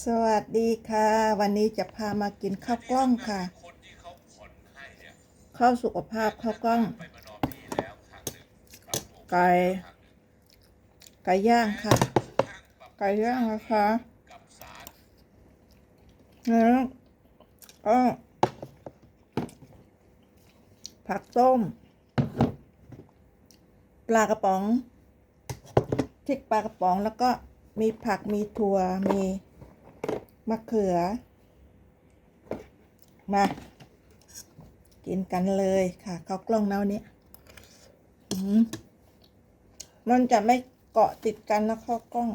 สวัสดีค่ะ วันนี้จะพามากินข้าวกล้องค่ะคนที่เขาผ่อนให้เนี่ยข้าวสุขภาพข้าวกล้องไปมานอนที่แล้วครั้งหนึ่งครับผมไก่ ไก่ย่างค่ะข้างปรับไก่ย่างนะคะกับสารแล้วก็ผักต้ม ปลากระป๋องพริกปลากระป๋องแล้วก็มีผักมีถั่วมี มะเขือ มา กินกันเลยค่ะข้าวกล้องเน่านี้อืมมันจะไม่เกาะติดกันนะข้าวกล้อง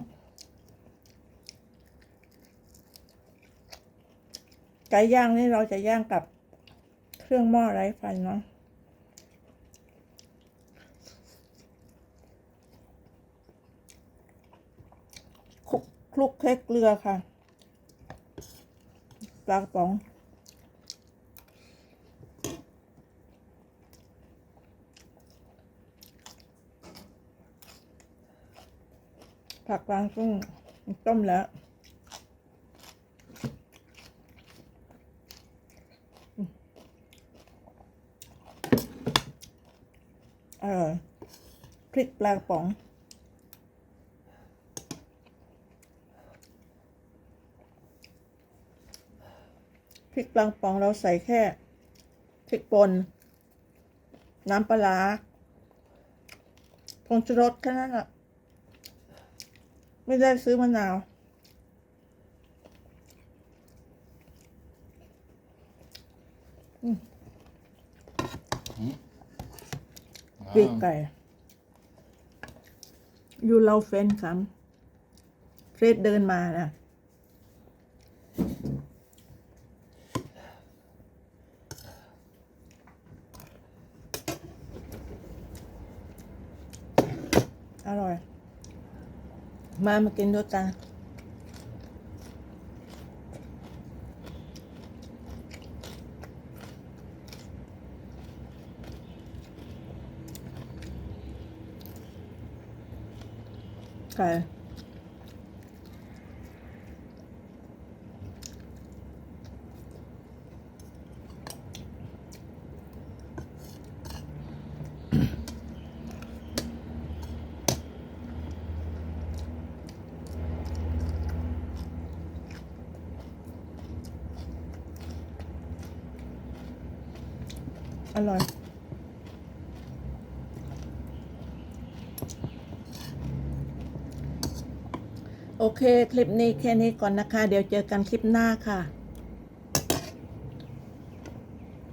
ไก่ย่างนี่เราจะย่างกับเครื่องหม้อไร้ไฟเนาะคลุกคลุกแค่เกลือค่ะ ปลากระป๋องผักกลางซึ่งต้มแล้วเออพริกปลากระป๋อง ริกปลากระป๋องเราใส่แค่พริกป่นน้ำปลาร้าผงชูรสแค่นั้นอะไม่ได้ซื้อมะนาว ปีกไก่อยู่เราเฟ้นครับเฟรดเดินมานะ อร่อย มามากินด้วยกันไก่ อร่อย โอเค คลิปนี้แค่นี้ก่อนนะคะ เดี๋ยวเจอกันคลิปหน้าค่ะ